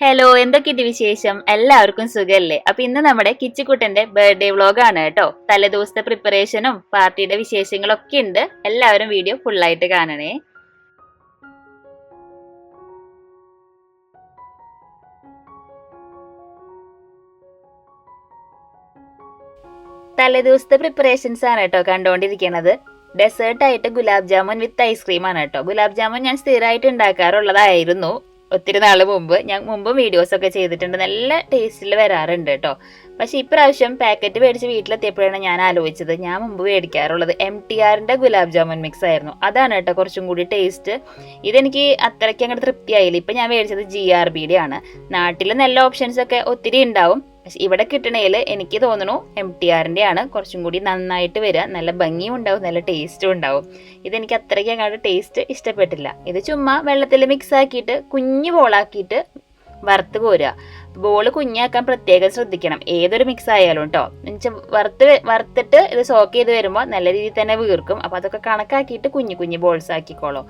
Hello എന്തൊക്കെയുണ്ട് വിശേഷം? എല്ലാവർക്കും സുഖല്ലേ? അപ്പൊ ഇന്ന് നമ്മുടെ കിച്ചിക്കുട്ടന്റെ ബർത്ത്ഡേ ആണ് കേട്ടോ. തലേദിവസത്തെ പ്രിപ്പറേഷനും പാർട്ടിയുടെ വിശേഷങ്ങളും ഒക്കെ ഉണ്ട്. എല്ലാവരും വീഡിയോ ഫുള്ളായിട്ട് കാണണേ. തലേദിവസത്തെ പ്രിപ്പറേഷൻസ് ആണ് കേട്ടോ കണ്ടുകൊണ്ടിരിക്കുന്നത് ഡെസേർട്ട് ആയിട്ട് ഗുലാബ് ജാമുൻ വിത്ത് ഐസ്ക്രീം ആണ് കേട്ടോ. ഗുലാബ് ജാമുൻ ഞാൻ സ്ഥിരമായിട്ട് ഉണ്ടാക്കാറുള്ളതായിരുന്നു. ഒത്തിരി നാൾ മുമ്പ് ഞാൻ മുമ്പ് വീഡിയോസ് ഒക്കെ ചെയ്തിട്ടുണ്ട്. നല്ല ടേസ്റ്റിൽ വരാറുണ്ട് കേട്ടോ പക്ഷേ ഇപ്രാവശ്യം പാക്കറ്റ് മേടിച്ച് വീട്ടിലെത്തിയപ്പോഴാണ് ഞാൻ ആലോചിച്ചത്. ഞാൻ മുമ്പ് മേടിക്കാറുള്ളത് എം ടി ആറിന്റെ ഗുലാബ് ജാമുൻ മിക്സ് ആയിരുന്നു. അതാണ് കേട്ടോ കുറച്ചും കൂടി ടേസ്റ്റ് ഇതെനിക്ക് അത്രയ്ക്ക് അങ്ങോട്ട് തൃപ്തിയായില്ല. ഇപ്പൊ ഞാൻ മേടിച്ചത് ജി ആർ ബിയുടെ ആണ് നാട്ടിൽ നല്ല ഓപ്ഷൻസ് ഒക്കെ ഒത്തിരി ഉണ്ടാവും. ഇവിടെ കിട്ടണേൽ എനിക്ക് തോന്നുന്നു എം ടി ആറിന്റെ ആണ് കുറച്ചും കൂടി നന്നായിട്ട് വരിക. നല്ല ഭംഗിയും ഉണ്ടാവും നല്ല ടേസ്റ്റും ഉണ്ടാവും. ഇതെനിക്ക് അത്രയ്ക്ക് അങ്ങോട്ട് ടേസ്റ്റ് ഇഷ്ടപ്പെട്ടില്ല. ഇത് ചുമ്മാ വെള്ളത്തിൽ മിക്സ് ആക്കിയിട്ട് കുഞ്ഞു ബോളാക്കിയിട്ട് വറുത്ത് പോരുക ബോൾ കുഞ്ഞാക്കാൻ പ്രത്യേകം ശ്രദ്ധിക്കണം. ഏതൊരു മിക്സ് ആയാലും കേട്ടോ എന്നുവെച്ചാൽ വറുത്ത് വറുത്തിട്ട് ഇത് സോക്ക് ചെയ്ത് വരുമ്പോൾ നല്ല രീതിയിൽ തന്നെ വീർക്കും. അപ്പോൾ അതൊക്കെ കണക്കാക്കിയിട്ട് കുഞ്ഞു കുഞ്ഞു ബോൾസ് ആക്കിക്കോളൂ.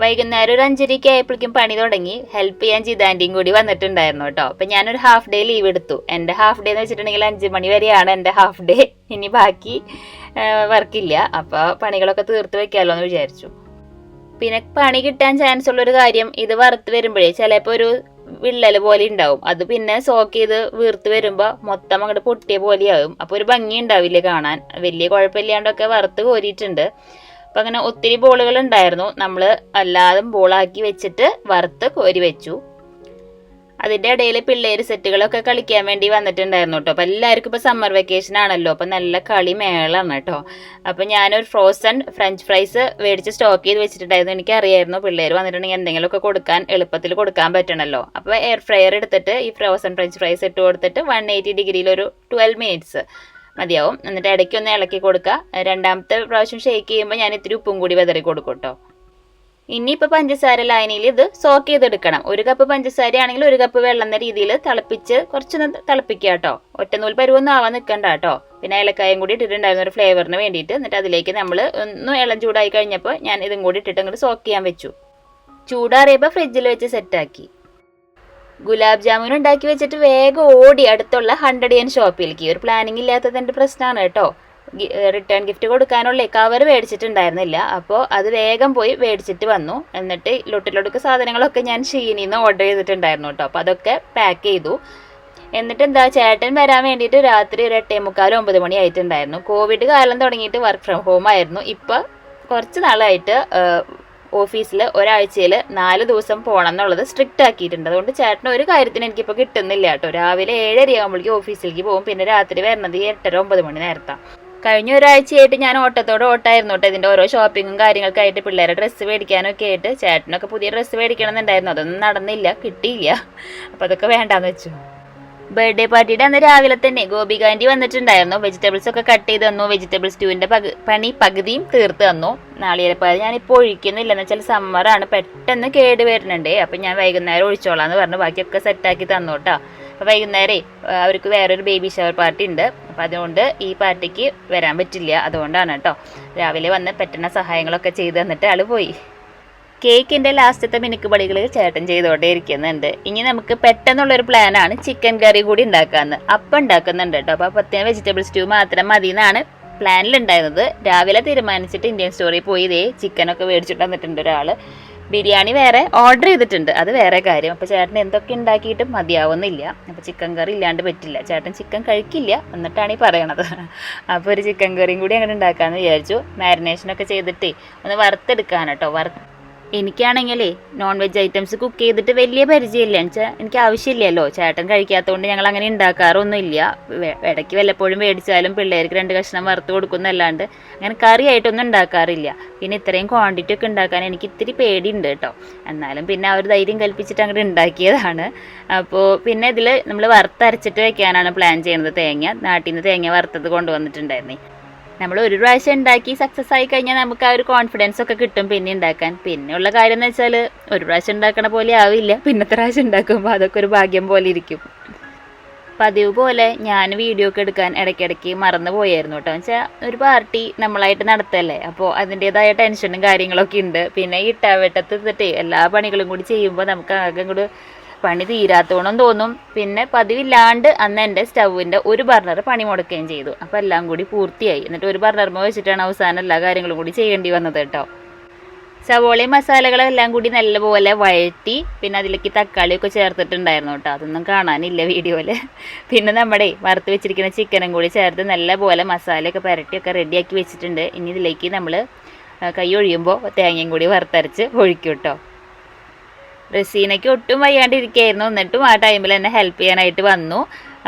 വൈകുന്നേരം ഒരു അഞ്ചരയ്ക്ക് ആയപ്പോഴേക്കും പണി തുടങ്ങി. ഹെൽപ്പ് ചെയ്യാൻ ജിതാന്റെയും കൂടി വന്നിട്ടുണ്ടായിരുന്നു കേട്ടോ. അപ്പൊ ഞാനൊരു ഹാഫ് ഡേ ലീവ് എടുത്തു. എന്റെ ഹാഫ് ഡേ എന്ന് വെച്ചിട്ടുണ്ടെങ്കിൽ അഞ്ച് മണി വരെയാണ് എന്റെ ഹാഫ് ഡേ ഇനി ബാക്കി വർക്കില്ല അപ്പോൾ പണികളൊക്കെ തീർത്ത് വെക്കാമല്ലോ എന്ന് വിചാരിച്ചു. പിന്നെ പണി കിട്ടാൻ ചാൻസ് ഉള്ള ഒരു കാര്യം ഇത് വറുത്ത് വരുമ്പോഴേ ചിലപ്പോൾ ഒരു വിള്ളൽ പോലെ ഉണ്ടാവും. അത് പിന്നെ സോക്ക് ചെയ്ത് വീർത്ത് വരുമ്പോൾ മൊത്തം അങ്ങോട്ട് പൊട്ടിയ പോലെയാവും. അപ്പോൾ ഒരു ഭംഗി ഉണ്ടാവില്ല കാണാൻ? വലിയ കുഴപ്പമില്ലാണ്ടൊക്കെ വറുത്ത് കോരിയിട്ടുണ്ട്. അപ്പം അങ്ങനെ ഒത്തിരി ബോളുകൾ ഉണ്ടായിരുന്നു. നമ്മൾ അല്ലാതെ ബോളാക്കി വെച്ചിട്ട് വറുത്ത് കോരി വെച്ചു. അതിന്റെ ഇടയിൽ പിള്ളേർ സെറ്റുകളൊക്കെ കളിക്കാൻ വേണ്ടി വന്നിട്ടുണ്ടായിരുന്നു കേട്ടോ. അപ്പോൾ എല്ലാവർക്കും ഇപ്പോൾ സമ്മർ വെക്കേഷൻ ആണല്ലോ. അപ്പോൾ നല്ല കളി മേളാണ് കേട്ടോ. അപ്പം ഞാനൊരു ഫ്രോസൺ ഫ്രഞ്ച് ഫ്രൈസ് മേടിച്ച് സ്റ്റോക്ക് ചെയ്ത് വെച്ചിട്ടുണ്ടായിരുന്നു. എനിക്ക് അറിയായിരുന്നു പിള്ളേർ വന്നിട്ടുണ്ടെങ്കിൽ എന്തെങ്കിലുമൊക്കെ കൊടുക്കാൻ എളുപ്പത്തിൽ കൊടുക്കാൻ പറ്റണമല്ലോ അപ്പോൾ എയർ ഫ്രയർ എടുത്തിട്ട് ഈ ഫ്രോസൺ ഫ്രഞ്ച് ഫ്രൈസ് ഇട്ട് കൊടുത്തിട്ട് വൺ എയ്റ്റി ഡിഗ്രിയിൽ ഒരു ട്വൽവ് മിനിറ്റ്സ് മതിയാവും. എന്നിട്ട് ഇടയ്ക്ക് ഒന്ന് ഇളക്കി കൊടുക്കുക. രണ്ടാമത്തെ പ്രാവശ്യം ഷേക്ക് ചെയ്യുമ്പോൾ ഞാൻ ഇത്തിരി ഉപ്പും കൂടി വിതറി കൊടുക്കും കേട്ടോ ഇനിയിപ്പോൾ പഞ്ചസാര ലൈനിൽ ഇത് സോക്ക് ചെയ്തെടുക്കണം. ഒരു കപ്പ് പഞ്ചസാര ആണെങ്കിൽ ഒരു കപ്പ് വെള്ളം എന്ന രീതിയിൽ തിളപ്പിച്ച് കുറച്ചൊന്ന് തിളപ്പിക്കുക കേട്ടോ ഒറ്റനൂൽ പരുവൊന്നും ആവാൻ നിൽക്കണ്ട കേട്ടോ പിന്നെ ഏലക്കായും കൂടി ഇട്ടിട്ടുണ്ടായിരുന്ന ഒരു ഫ്ലേവറിന് വേണ്ടിയിട്ട് എന്നിട്ട് അതിലേക്ക് നമ്മൾ ഒന്ന് ഇളം ചൂടായി കഴിഞ്ഞപ്പോൾ ഞാൻ ഇതും കൂടി ഇട്ടിട്ട് അങ്ങോട്ട് സോക്ക് ചെയ്യാൻ വെച്ചു. ചൂടാറിയപ്പോൾ ഫ്രിഡ്ജിൽ വെച്ച് സെറ്റാക്കി ഗുലാബ് ജാമുൻ ഉണ്ടാക്കി വെച്ചിട്ട് വേഗം ഓടി അടുത്തുള്ള ഹൺഡ്രഡ് യൻ ഷോപ്പിലേക്ക്. ഒരു പ്ലാനിങ് ഇല്ലാത്തതിന്റെ പ്രശ്നമാണ് കേട്ടോ. റിട്ടേൺ ഗിഫ്റ്റ് കൊടുക്കാനുള്ള കവർ മേടിച്ചിട്ടുണ്ടായിരുന്നില്ല. അപ്പോൾ അത് വേഗം പോയി മേടിച്ചിട്ട് വന്നു. എന്നിട്ട് ലൊട്ടിലൊടുക്ക് സാധനങ്ങളൊക്കെ ഞാൻ ഷീനിൽ നിന്ന് ഓർഡർ ചെയ്തിട്ടുണ്ടായിരുന്നു കേട്ടോ. അപ്പോൾ അതൊക്കെ പാക്ക് ചെയ്തു. എന്നിട്ട് എന്താ ചേട്ടൻ വരാൻ വേണ്ടിയിട്ട് രാത്രി ഒരു എട്ടേ മുക്കാലും ഒമ്പത് മണി ആയിട്ടുണ്ടായിരുന്നു. കോവിഡ് കാലം തുടങ്ങിയിട്ട് വർക്ക് ഫ്രം ഹോം ആയിരുന്നു. ഇപ്പോൾ കുറച്ച് നാളായിട്ട് ഓഫീസിൽ ഒരാഴ്ചയിൽ നാല് ദിവസം പോകണം എന്നുള്ളത് സ്ട്രിക്റ്റ് ആക്കിയിട്ടുണ്ട്. അതുകൊണ്ട് ചേട്ടന് ഒരു കാര്യത്തിന് എനിക്കിപ്പോൾ കിട്ടുന്നില്ല കേട്ടോ. രാവിലെ ഏഴര ആകുമ്പോഴേക്കും ഓഫീസിലേക്ക് പോകും. പിന്നെ രാത്രി വരണത് എട്ടര ഒമ്പത് മണി നേരത്താണ് കഴിഞ്ഞ ഒരാഴ്ചയായിട്ട് ഞാൻ ഓട്ടത്തോടെ ഓട്ടായിരുന്നു കേട്ടോ. ഇതിന്റെ ഓരോ ഷോപ്പിങ്ങും കാര്യങ്ങൾക്കായിട്ട് പിള്ളേരെ ഡ്രസ്സ് മേടിക്കാനൊക്കെ ആയിട്ട് ചേട്ടനൊക്കെ പുതിയ ഡ്രസ്സ് മേടിക്കണമെന്നുണ്ടായിരുന്നു. അതൊന്നും നടന്നില്ല. കിട്ടിയില്ല. അപ്പോൾ അതൊക്കെ വേണ്ടാന്ന് വെച്ചു. ബർത്ത്ഡേ പാർട്ടിയുടെ അന്ന് രാവിലെ തന്നെ ഗോപികാന്റി വന്നിട്ടുണ്ടായിരുന്നു. വെജിറ്റബിൾസ് ഒക്കെ കട്ട് ചെയ്ത് തന്നു. വെജിറ്റബിൾ സ്റ്റൂവിന്റെ പകു പണി പകുതിയും തീർത്ത് തന്നു. നാളികേരപ്പാൽ ഞാനിപ്പോൾ ഒഴിക്കുന്നില്ല എന്ന് വെച്ചാൽ സമ്മറാണ് പെട്ടെന്ന് കേട് വരുന്നുണ്ട്. അപ്പം ഞാൻ വൈകുന്നേരം ഒഴിച്ചോളാം എന്ന് പറഞ്ഞു. ബാക്കിയൊക്കെ സെറ്റാക്കി തന്നു കേട്ടോ അപ്പോൾ വൈകുന്നേരേ അവർക്ക് വേറൊരു ബേബി ഷവർ പാർട്ടി ഉണ്ട്. അപ്പം അതുകൊണ്ട് ഈ പാർട്ടിക്ക് വരാൻ പറ്റില്ല. അതുകൊണ്ടാണ് കേട്ടോ രാവിലെ വന്ന് പറ്റുന്ന സഹായങ്ങളൊക്കെ ചെയ്ത് തന്നിട്ട് ആൾ പോയി. കേക്കിന്റെ ലാസ്റ്റത്തെ മിനുക്ക് പടികൾ ചേട്ടൻ ചെയ്തോണ്ടേ ഇരിക്കുന്നുണ്ട് ഇനി നമുക്ക് പെട്ടെന്നുള്ള ഒരു പ്ലാനാണ് ചിക്കൻ കറി കൂടി ഉണ്ടാക്കാന്ന്. അപ്പം ഉണ്ടാക്കുന്നുണ്ട് കേട്ടോ. അപ്പൊ അപ്പത്തിന് വെജിറ്റബിൾ സ്റ്റൂ മാത്രം മതി എന്നാണ് പ്ലാനിലുണ്ടായിരുന്നത്. രാവിലെ തീരുമാനിച്ചിട്ട് ഇന്ത്യൻ സ്റ്റോറിൽ പോയി ഇതേ ചിക്കനൊക്കെ മേടിച്ചിട്ട് വന്നിട്ടുണ്ട് ഒരാൾ ബിരിയാണി വേറെ ഓർഡർ ചെയ്തിട്ടുണ്ട്. അത് വേറെ കാര്യം. അപ്പൊ ചേട്ടൻ എന്തൊക്കെ ഉണ്ടാക്കിയിട്ടും മതിയാവുന്നില്ല. അപ്പൊ ചിക്കൻ കറി ഇല്ലാണ്ട് പറ്റില്ല. ചേട്ടൻ ചിക്കൻ കഴിക്കില്ല എന്നിട്ടാണ് ഈ പറയണത്. അപ്പൊ ഒരു ചിക്കൻ കറിയും കൂടി അങ്ങനെ ഉണ്ടാക്കാന്ന് വിചാരിച്ചു. മാരിനേഷനൊക്കെ ചെയ്തിട്ടേ ഒന്ന് വറുത്തെടുക്കാൻ വറുത്ത് എനിക്കാണെങ്കിലേ നോൺ വെജ് ഐറ്റംസ് കുക്ക് ചെയ്തിട്ട് വലിയ പരിചയമില്ല. എന്നുവെച്ചാൽ എനിക്ക് ആവശ്യമില്ലല്ലോ. ചേട്ടൻ കഴിക്കാത്തതുകൊണ്ട് ഞങ്ങൾ അങ്ങനെ ഉണ്ടാക്കാറൊന്നുമില്ല ഇടയ്ക്ക് വല്ലപ്പോഴും മേടിച്ചാലും പിള്ളേർക്ക് രണ്ട് കഷ്ണം വറുത്ത് കൊടുക്കുന്നല്ലാണ്ട് അങ്ങനെ കറി ആയിട്ടൊന്നും ഉണ്ടാക്കാറില്ല പിന്നെ ഇത്രയും ക്വാണ്ടിറ്റി ഒക്കെ ഉണ്ടാക്കാൻ എനിക്ക് ഇത്തിരി പേടിയുണ്ട് കേട്ടോ. എന്നാലും പിന്നെ ആ ഒരു ധൈര്യം കൽപ്പിച്ചിട്ട് അങ്ങോട്ട് ഉണ്ടാക്കിയതാണ് അപ്പോൾ പിന്നെ ഇതിൽ നമ്മൾ വറുത്തരച്ചിട്ട് വെക്കാനാണ് പ്ലാൻ ചെയ്യുന്നത് തേങ്ങ. നാട്ടിൽ നിന്ന് തേങ്ങ വറുത്തത് കൊണ്ടുവന്നിട്ടുണ്ടായിരുന്നേ. നമ്മൾ ഒരു പ്രാവശ്യം ഉണ്ടാക്കി സക്സസ് ആയി കഴിഞ്ഞാൽ നമുക്ക് ആ ഒരു കോൺഫിഡൻസ് ഒക്കെ കിട്ടും പിന്നെ ഉണ്ടാക്കാൻ. പിന്നെയുള്ള കാര്യം എന്ന് വെച്ചാൽ ഒരു പ്രാവശ്യം ഉണ്ടാക്കണ പോലെ ആവില്ല. പിന്നത്തെ പ്രാവശ്യം ഉണ്ടാക്കുമ്പോൾ അതൊക്കെ ഒരു ഭാഗ്യം പോലെ ഇരിക്കും. പതിവ് പോലെ ഞാൻ വീഡിയോ ഒക്കെ എടുക്കാൻ ഇടയ്ക്കിടയ്ക്ക് മറന്നു പോയായിരുന്നു കേട്ടോ. വെച്ചാൽ ഒരു പാർട്ടി നമ്മളായിട്ട് നടത്തല്ലേ? അപ്പോൾ അതിന്റെതായ ടെൻഷനും കാര്യങ്ങളൊക്കെ ഉണ്ട്. പിന്നെ ഇട്ടാവട്ടത്ത് എല്ലാ പണികളും കൂടി ചെയ്യുമ്പോൾ നമുക്ക് ആകെ കൂടി പണി തീരാത്തോണം തോന്നും. പിന്നെ പതിവില്ലാണ്ട് അന്ന് എന്റെ സ്റ്റൗവിന്റെ ഒരു ബർണർ പണി മുടക്കുകയും ചെയ്തു. അപ്പോൾ എല്ലാം കൂടി പൂർത്തിയായി. എന്നിട്ട് ഒരു ബർണർമ വെച്ചിട്ടാണ് അവസാനം എല്ലാ കാര്യങ്ങളും കൂടി ചെയ്യേണ്ടി വന്നത് കേട്ടോ. സവോളയും മസാലകളും എല്ലാം കൂടി നല്ലപോലെ വഴറ്റി പിന്നെ അതിലേക്ക് തക്കാളിയൊക്കെ ചേർത്തിട്ടുണ്ടായിരുന്നു കേട്ടോ. അതൊന്നും കാണാനില്ല വീഡിയോയിൽ. പിന്നെ നമ്മുടെ വറുത്ത് വെച്ചിരിക്കുന്ന ചിക്കനും കൂടി ചേർത്ത് നല്ലപോലെ മസാലയൊക്കെ പുരട്ടിയൊക്കെ റെഡിയാക്കി വെച്ചിട്ടുണ്ട്. ഇനി ഇതിലേക്ക് നമ്മൾ കൈ ഒഴിയുമ്പോൾ തേങ്ങയും കൂടി വറുത്തരച്ച് ഒഴിക്കും കേട്ടോ. റസീനയ്ക്ക് ഒട്ടും വയ്യാണ്ടിരിക്കുകയായിരുന്നു എന്നിട്ടും ആ ടൈമിൽ എന്നെ ഹെൽപ്പ് ചെയ്യാനായിട്ട് വന്നു.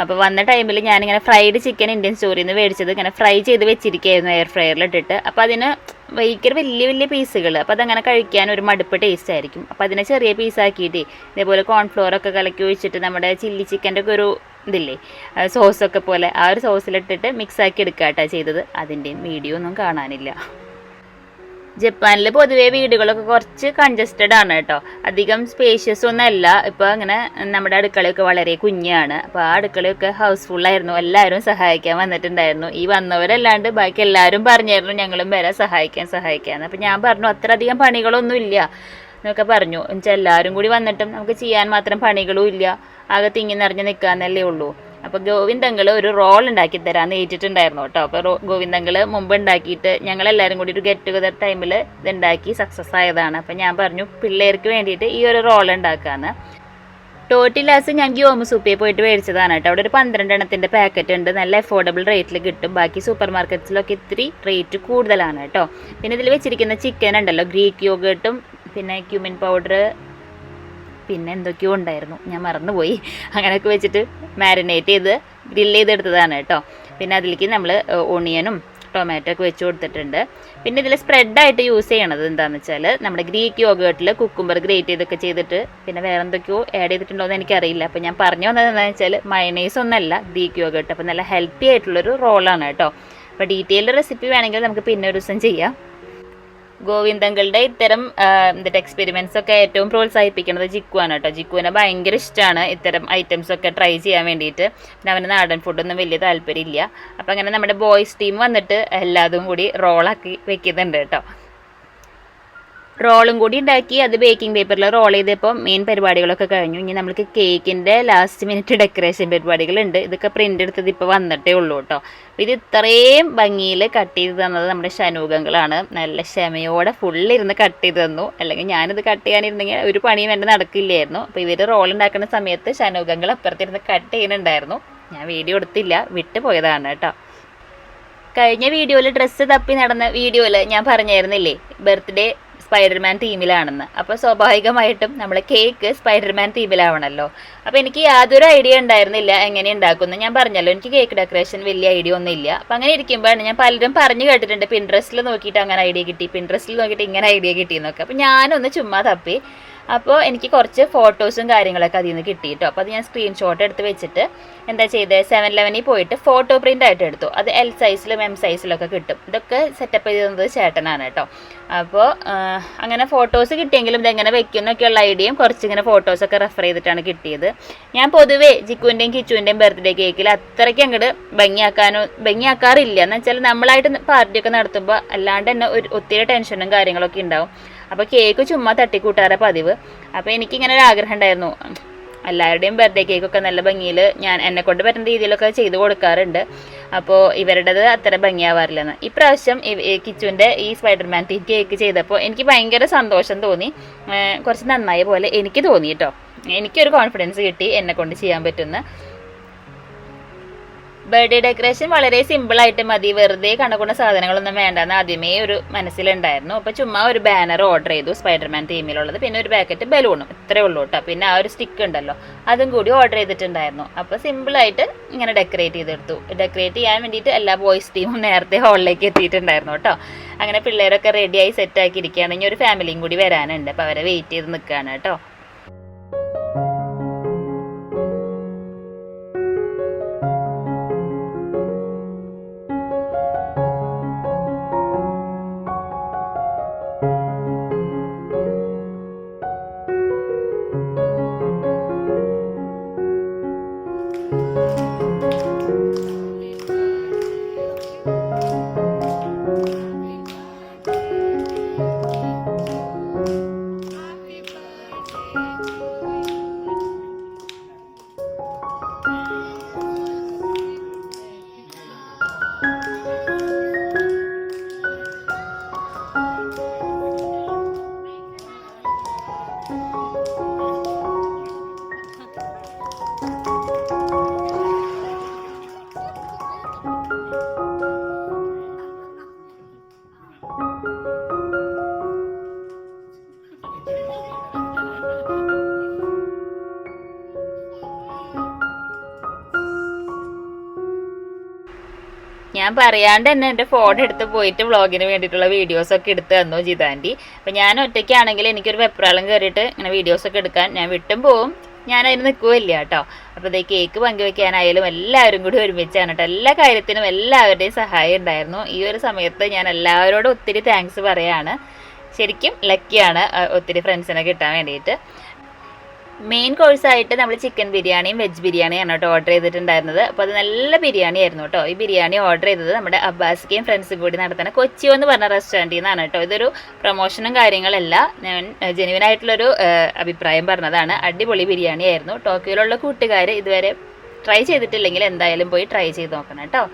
അപ്പോൾ വന്ന ടൈമിൽ ഞാനിങ്ങനെ ഫ്രൈഡ് ചിക്കൻ ഇന്ത്യൻ സ്റ്റോറിൽ നിന്ന് മേടിച്ചത് ഇങ്ങനെ ഫ്രൈ ചെയ്ത് വെച്ചിരിക്കുകയായിരുന്നു എയർ ഫ്രയറിൽ ഇട്ടിട്ട്. അപ്പോൾ അതിന് ഭയങ്കര വലിയ വലിയ പീസുകൾ അപ്പോൾ അതങ്ങനെ കഴിക്കാൻ ഒരു മടുപ്പ് ടേസ്റ്റ് ആയിരിക്കും. അപ്പോൾ അതിനെ ചെറിയ പീസാക്കിയിട്ട് ഇതേപോലെ കോൺഫ്ലോർ ഒക്കെ കലക്കി ഒഴിച്ചിട്ട് നമ്മുടെ ചില്ലി ചിക്കന്റെ ഒക്കെ ഒരു ഇതില്ലേ സോസൊക്കെ പോലെ ആ ഒരു സോസിലിട്ടിട്ട് മിക്സ് ആക്കി എടുക്കുക കേട്ടോ ചെയ്തത്. അതിന്റെയും വീഡിയോ ഒന്നും കാണാനില്ല. ജപ്പാനിൽ പൊതുവേ വീടുകളൊക്കെ കുറച്ച് കൺജസ്റ്റഡ് ആണ് കേട്ടോ. അധികം സ്പേഷ്യസ് ഒന്നല്ല ഇപ്പോൾ അങ്ങനെ നമ്മുടെ അടുക്കളയൊക്കെ വളരെ കുഞ്ഞാണ്. അപ്പോൾ ആ അടുക്കളയൊക്കെ ഹൗസ്ഫുൾ ആയിരുന്നു. എല്ലാവരും സഹായിക്കാൻ വന്നിട്ടുണ്ടായിരുന്നു. ഈ വന്നവരല്ലാണ്ട് ബാക്കി എല്ലാവരും പറഞ്ഞായിരുന്നു ഞങ്ങളും വരാൻ സഹായിക്കാൻ സഹായിക്കാൻ അപ്പോൾ ഞാൻ പറഞ്ഞു അത്ര അധികം പണികളൊന്നും ഇല്ല എന്നൊക്കെ പറഞ്ഞു. എന്നുവെച്ചാൽ എല്ലാവരും കൂടി വന്നിട്ടും നമുക്ക് ചെയ്യാൻ മാത്രം പണികളും ഇല്ല. ആകെ തിങ്ങി നിറഞ്ഞ് നിൽക്കാന്നല്ലേ ഉള്ളൂ. അപ്പോൾ ഗോവിന്ദങ്ങൾ ഒരു റോൾ ഉണ്ടാക്കി തരാമെന്ന് ഏറ്റിട്ടുണ്ടായിരുന്നു കേട്ടോ. അപ്പോൾ ഗോവിന്ദങ്ങൾ മുമ്പ് ഉണ്ടാക്കിയിട്ട് ഞങ്ങളെല്ലാവരും കൂടി ഒരു ഗെറ്റ് ടുഗദർ ടൈമിൽ ഇതുണ്ടാക്കി സക്സസ് ആയതാണ്. അപ്പോൾ ഞാൻ പറഞ്ഞു പിള്ളേർക്ക് വേണ്ടിയിട്ട് ഈ ഒരു റോൾ ഉണ്ടാക്കാമെന്ന് ടോട്ടിലാസ് ഞാൻ ഗ്യോമ സൂപ്പിയെ പോയിട്ട് മേടിച്ചതാണ് കേട്ടോ. അവിടെ ഒരു പന്ത്രണ്ട് എണ്ണത്തിന്റെ പാക്കറ്റ് ഉണ്ട്. നല്ല അഫോർഡബിൾ റേറ്റിൽ കിട്ടും. ബാക്കി സൂപ്പർ മാർക്കറ്റ്സിലൊക്കെ ഇത്തിരി റേറ്റ് കൂടുതലാണ് കേട്ടോ. പിന്നെ ഇതിൽ വെച്ചിരിക്കുന്ന ചിക്കൻ ഉണ്ടല്ലോ ഗ്രീക്ക് യോഗേട്ടും പിന്നെ ക്യൂമിൻ പൗഡർ പിന്നെ എന്തൊക്കെയോ ഉണ്ടായിരുന്നു. ഞാൻ മറന്നുപോയി. അങ്ങനെയൊക്കെ വെച്ചിട്ട് മാരിനേറ്റ് ചെയ്ത് ഗ്രില്ല് ചെയ്തെടുത്തതാണ് കേട്ടോ. പിന്നെ അതിലേക്ക് നമ്മൾ ഓണിയനും ടൊമാറ്റോ ഒക്കെ വെച്ച് കൊടുത്തിട്ടുണ്ട്. പിന്നെ ഇതിൽ സ്പ്രെഡായിട്ട് യൂസ് ചെയ്യണത് എന്താണെന്ന് വെച്ചാൽ നമ്മുടെ ഗ്രീക്ക് യോഗേട്ടിൽ കുക്കുംബർ ഗ്രേറ്റ് ചെയ്തൊക്കെ ചെയ്തിട്ട് പിന്നെ വേറെ എന്തൊക്കെയോ ആഡ് ചെയ്തിട്ടുണ്ടോ എന്ന് എനിക്കറിയില്ല. അപ്പോൾ ഞാൻ പറഞ്ഞു വന്നത് എന്താണെന്ന് വെച്ചാൽ മയണൈസ് ഒന്നല്ല ഗ്രീക്ക് യോഗേട്ട് അപ്പോൾ നല്ല ഹെൽത്തി ആയിട്ടുള്ളൊരു റോളാണ് കേട്ടോ. അപ്പോൾ ഡീറ്റെയിൽഡ് റെസിപ്പി വേണമെങ്കിൽ നമുക്ക് പിന്നെ ഒരു ദിവസം ചെയ്യാം. ഗോവിന്ദങ്ങളുടെ ഇത്തരം എന്നിട്ട് എക്സ്പെരിമെന്റ്സ് ഒക്കെ ഏറ്റവും പ്രോത്സാഹിപ്പിക്കുന്നത് ജിക്കുവാണ് കേട്ടോ. ജിക്കുവിനെ ഭയങ്കര ഇഷ്ടമാണ് ഇത്തരം ഐറ്റംസ് ഒക്കെ ട്രൈ ചെയ്യാൻ വേണ്ടിയിട്ട് പിന്നെ അവന് നാടൻ ഫുഡൊന്നും വലിയ താല്പര്യമില്ല. അപ്പം അങ്ങനെ നമ്മുടെ ബോയ്സ് ടീം വന്നിട്ട് എല്ലാതും കൂടി റോളാക്കി വെക്കുന്നുണ്ട് കേട്ടോ. റോളും കൂടി ഉണ്ടാക്കി അത് ബേക്കിംഗ് പേപ്പറിൽ റോൾ ചെയ്തപ്പോൾ മെയിൻ പരിപാടികളൊക്കെ കഴിഞ്ഞു. ഇനി നമുക്ക് കേക്കിന്റെ ലാസ്റ്റ് മിനിറ്റ് ഡെക്കറേഷൻ പരിപാടികളുണ്ട്. ഇതൊക്കെ പ്രിന്റ് എടുത്തത് ഇപ്പോൾ വന്നിട്ടേ ഉള്ളൂ കേട്ടോ ഇത് ഇത്രയും ഭംഗിയിൽ കട്ട് ചെയ്ത് തന്നത് നമ്മുടെ ശനൂകങ്ങളാണ് നല്ല ക്ഷമയോടെ ഫുള്ളിരുന്ന് കട്ട് ചെയ്ത് തന്നു. അല്ലെങ്കിൽ ഞാനിത് കട്ട് ചെയ്യാനിരുന്നെങ്കിൽ ഒരു പണിയും എന്റെ നടക്കില്ലായിരുന്നു. അപ്പോൾ ഇവർ റോൾ ഉണ്ടാക്കുന്ന സമയത്ത് ശനൂകങ്ങൾ അപ്പുറത്തിരുന്ന് കട്ട് ചെയ്യുന്നുണ്ടായിരുന്നു. ഞാൻ വീഡിയോ എടുത്തില്ല. വിട്ടു പോയതാണ് കേട്ടോ കഴിഞ്ഞ വീഡിയോയിൽ ഡ്രസ്സ് തപ്പി നടന്ന വീഡിയോയിൽ ഞാൻ പറഞ്ഞായിരുന്നില്ലേ? ബർത്ത്ഡേ സ്പൈഡർമാൻ തീമിലാണെന്ന് അപ്പോൾ സ്വാഭാവികമായിട്ടും നമ്മൾ കേക്ക് സ്പൈഡർമാൻ തീമിലാവണമല്ലോ അപ്പോൾ എനിക്ക് യാതൊരു ഐഡിയ ഉണ്ടായിരുന്നില്ല എങ്ങനെ ഉണ്ടാക്കുന്നു ഞാൻ പറഞ്ഞല്ലോ എനിക്ക് കേക്ക് ഡെക്കറേഷൻ വലിയ ഐഡിയ ഒന്നും ഇല്ല അപ്പം അങ്ങനെ ഇരിക്കുമ്പോഴാണ് ഞാൻ പലരും പറഞ്ഞു കേട്ടിട്ടുണ്ട് പിൻട്രസ്റ്റിൽ നോക്കിയിട്ട് അങ്ങനെ ഐഡിയ കിട്ടി പിൻട്രസ്റ്റിൽ നോക്കിയിട്ട് ഇങ്ങനെ ഐഡിയ കിട്ടി എന്നൊക്കെ അപ്പോൾ ഞാനൊന്ന് ചുമ്മാ തപ്പി. അപ്പോൾ എനിക്ക് കുറച്ച് ഫോട്ടോസും കാര്യങ്ങളൊക്കെ അതിൽ നിന്ന് കിട്ടി കേട്ടോ അപ്പോൾ അത് ഞാൻ സ്ക്രീൻഷോട്ട് എടുത്ത് വെച്ചിട്ട് എന്താ ചെയ്തത് സെവൻ ലെവനിൽ പോയിട്ട് ഫോട്ടോ പ്രിന്റ് ആയിട്ട് എടുത്തു. അത് എൽ സൈസിലും എം സൈസിലൊക്കെ കിട്ടും. ഇതൊക്കെ സെറ്റപ്പ് ചെയ്തത് ചേട്ടനാണ് കേട്ടോ. അപ്പോൾ അങ്ങനെ ഫോട്ടോസ് കിട്ടിയെങ്കിലും ഇതെങ്ങനെ വെക്കുന്നൊക്കെയുള്ള ഐഡിയയും കുറച്ചിങ്ങനെ ഫോട്ടോസൊക്കെ റെഫർ ചെയ്തിട്ടാണ് കിട്ടിയത്. ഞാൻ പൊതുവേ ജിക്കുവിന്റെയും കിച്ചുവിന്റെയും ബർത്ത്ഡേ കേക്കിൽ അത്രയ്ക്ക് അങ്ങോട്ട് ഭംഗിയാക്കാനോ ഭംഗിയാക്കാറില്ല. എന്ന് വെച്ചാൽ നമ്മളായിട്ട് പാർട്ടിയൊക്കെ നടത്തുമ്പോൾ അല്ലാണ്ട് തന്നെ ഒരു ഒത്തിരി ടെൻഷനും കാര്യങ്ങളൊക്കെ ഉണ്ടാവും. അപ്പോൾ കേക്ക് ചുമ്മാ തട്ടിക്കൂട്ടാറെ പതിവ്. അപ്പോൾ എനിക്കിങ്ങനെ ഒരു ആഗ്രഹം ഉണ്ടായിരുന്നു. എല്ലാവരുടെയും ബർത്ത്ഡേ കേക്കൊക്കെ നല്ല ഭംഗിയിൽ ഞാൻ എന്നെ കൊണ്ട് പറ്റുന്ന രീതിയിലൊക്കെ ചെയ്ത് കൊടുക്കാറുണ്ട്. അപ്പോൾ ഇവരുടേത് അത്ര ഭംഗിയാവാറില്ലെന്ന്. ഇപ്രാവശ്യം കിച്ചുവിന്റെ ഈ സ്പൈഡർമാൻ തീ കേക്ക് ചെയ്തപ്പോൾ എനിക്ക് ഭയങ്കര സന്തോഷം തോന്നി. കുറച്ച് നന്നായ പോലെ എനിക്ക് തോന്നി കേട്ടോ എനിക്കൊരു കോൺഫിഡൻസ് കിട്ടി എന്നെ കൊണ്ട് ചെയ്യാൻ പറ്റുന്ന. ബർത്ത്ഡേ ഡെക്കറേഷൻ വളരെ സിമ്പിൾ ആയിട്ട് മതി. വെറുതെ കണക്കുന്ന സാധനങ്ങളൊന്നും വേണ്ടെന്ന് ആദ്യമേ ഒരു മനസ്സിലുണ്ടായിരുന്നു. അപ്പോൾ ചുമ്മാ ഒരു ബാനർ ഓർഡർ ചെയ്തു സ്പൈഡർമാൻ തീമിലുള്ളത് പിന്നെ ഒരു പാക്കറ്റ് ബലൂണും ഇത്രേ ഉള്ളൂ കേട്ടോ പിന്നെ ആ ഒരു സ്റ്റിക്ക് ഉണ്ടല്ലോ. അതും കൂടി ഓർഡർ ചെയ്തിട്ടുണ്ടായിരുന്നു. അപ്പോൾ സിമ്പിളായിട്ട് ഇങ്ങനെ ഡെക്കറേറ്റ് ചെയ്തെടുത്തു. ഡെക്കറേറ്റ് ചെയ്യാൻ വേണ്ടിയിട്ട് എല്ലാ ബോയ്സ് ടീമും നേരത്തെ ഹാളിലേക്ക് എത്തിയിട്ടുണ്ടായിരുന്നു കേട്ടോ അങ്ങനെ പിള്ളേരൊക്കെ റെഡിയായി സെറ്റ് ആക്കി ഇരിക്കുകയാണ്. ഇനി ഒരു ഫാമിലിയും കൂടി വരാനുണ്ട്. അപ്പോൾ അവരെ വെയിറ്റ് ചെയ്ത് നിൽക്കുകയാണ് കേട്ടോ ഞാൻ പറയാണ്ട് തന്നെ എന്റെ ഫോൺ എടുത്ത് പോയിട്ട് വ്ളോഗിന് വേണ്ടിയിട്ടുള്ള വീഡിയോസ് ഒക്കെ എടുത്ത് തന്നു ജിതാന്റി. അപ്പം ഞാൻ ഒറ്റയ്ക്കാണെങ്കിൽ എനിക്കൊരു വെപ്രാളം കയറിയിട്ട് ഇങ്ങനെ വീഡിയോസ് ഒക്കെ എടുക്കാൻ ഞാൻ വിട്ടും പോവും. ഞാൻ അതിന് നിൽക്കുകയില്ല കേട്ടോ. അപ്പോൾ ഇതേ കേക്ക് പങ്കുവെക്കാനായാലും എല്ലാവരും കൂടി ഒരുമിച്ചാണ് കേട്ടോ. എല്ലാ കാര്യത്തിനും എല്ലാവരുടെയും സഹായം ഉണ്ടായിരുന്നു. ഈ ഒരു സമയത്ത് ഞാൻ എല്ലാവരോടും ഒത്തിരി താങ്ക്സ് പറയാണ്. ശരിക്കും ലക്കിയാണ് ഒത്തിരി ഫ്രണ്ട്സിനെ കിട്ടാൻ വേണ്ടിയിട്ട്. മെയിൻ കോഴ്സായിട്ട് നമ്മൾ ചിക്കൻ ബിരിയാണിയും വെജ് ബിരിയാണിയാണ് കേട്ടോ ഓർഡർ ചെയ്തിട്ടുണ്ടായിരുന്നത്. അപ്പോൾ അത് നല്ല ബിരിയാണി ആയിരുന്നു കേട്ടോ. ഈ ബിരിയാണി ഓർഡർ ചെയ്തത് നമ്മുടെ അബ്ബാസിക്കയും ഫ്രണ്ട്സും കൂടി നടത്തുന്ന കൊച്ചിയോ എന്ന് പറഞ്ഞ റെസ്റ്റോറന്റിൽ നിന്നാണ് കേട്ടോ. ഇതൊരു പ്രൊമോഷനും കാര്യങ്ങളല്ല. ഞാൻ ജെനുവിൻ ആയിട്ടുള്ളൊരു അഭിപ്രായം പറഞ്ഞതാണ്. അടിപൊളി ബിരിയാണി ആയിരുന്നു. ടോക്കിയോയിലുള്ള കൂട്ടുകാർ ഇതുവരെ ട്രൈ ചെയ്തിട്ടില്ലെങ്കിൽ എന്തായാലും പോയി ട്രൈ ചെയ്ത് നോക്കണം കേട്ടോ.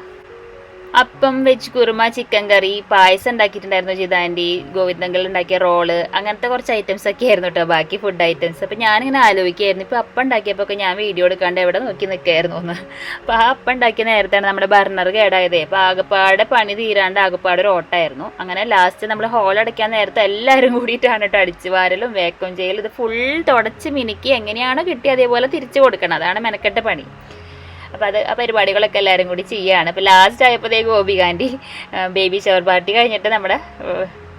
Appam veg kurma chicken curry payasam ഉണ്ടാക്കിയിട്ടുണ്ടായിരുന്നു ജിതാന്റി ഗോവിന്ദങ്ങൾ ഉണ്ടാക്കിയ റോൾ അങ്ങനത്തെ കുറച്ച് ഐറ്റംസ് ഒക്കെ ആയിരുന്നു കേട്ടോ ബാക്കി ഫുഡ് ഐറ്റംസ് അപ്പം ഞാനിങ്ങനെ ആലോചിക്കായിരുന്നു ഇപ്പം അപ്പം ഉണ്ടാക്കിയപ്പോൾ ഒക്കെ ഞാൻ വീഡിയോ എടുക്കാണ്ട് എവിടെ നോക്കി നിൽക്കായിരുന്നു എന്ന്. അപ്പോൾ ആ അപ്പം ഉണ്ടാക്കിയ നേരത്താണ് നമ്മുടെ ബർണർ കേടായതേ. അപ്പോൾ ആകപ്പാടെ പണി തീരാണ്ട് ആകപ്പാടെ ഒരു ഓട്ടമായിരുന്നു. അങ്ങനെ ലാസ്റ്റ് നമ്മൾ ഹോൾ അടയ്ക്കാൻ നേരത്തെ എല്ലാവരും കൂടിയിട്ടാണ് കേട്ടോ അടിച്ച് വാരലും വേക്കം ചെയ്യലും ഇത് ഫുൾ തുടച്ച് മിനുക്കി എങ്ങനെയാണോ കിട്ടി അതേപോലെ തിരിച്ചു കൊടുക്കണം. അതാണ് മെനക്കെട്ട പണി. അപ്പോൾ അത് ആ പരിപാടികളൊക്കെ എല്ലാവരും കൂടി ചെയ്യുകയാണ് അപ്പോൾ ലാസ്റ്റ് ആയപ്പോഴത്തേക്ക് ഗോപികാന്റി ബേബി ഷവർ പാർട്ടി കഴിഞ്ഞിട്ട് നമ്മുടെ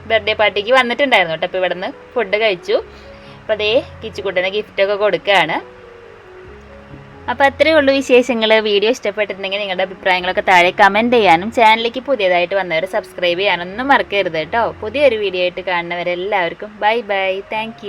ബർത്ത്ഡേ പാർട്ടിക്ക് വന്നിട്ടുണ്ടായിരുന്നു കേട്ടോ. അപ്പോൾ ഇവിടെ നിന്ന് ഫുഡ് കഴിച്ചു അപ്പോൾ അതേ കിച്ചുകുട്ടന് ഗിഫ്റ്റൊക്കെ കൊടുക്കുകയാണ്. അപ്പോൾ അത്രയേ ഉള്ളൂ വിശേഷങ്ങൾ വീഡിയോ ഇഷ്ടപ്പെട്ടിട്ടുണ്ടെങ്കിൽ നിങ്ങളുടെ അഭിപ്രായങ്ങളൊക്കെ താഴെ കമന്റ് ചെയ്യാനും ചാനലിലേക്ക് പുതിയതായിട്ട് വന്നവർ സബ്സ്ക്രൈബ് ചെയ്യാനൊന്നും മറക്കരുത് കേട്ടോ. പുതിയൊരു വീഡിയോ ആയിട്ട് കാണുന്നവരെല്ലാവർക്കും ബൈ ബൈ താങ്ക്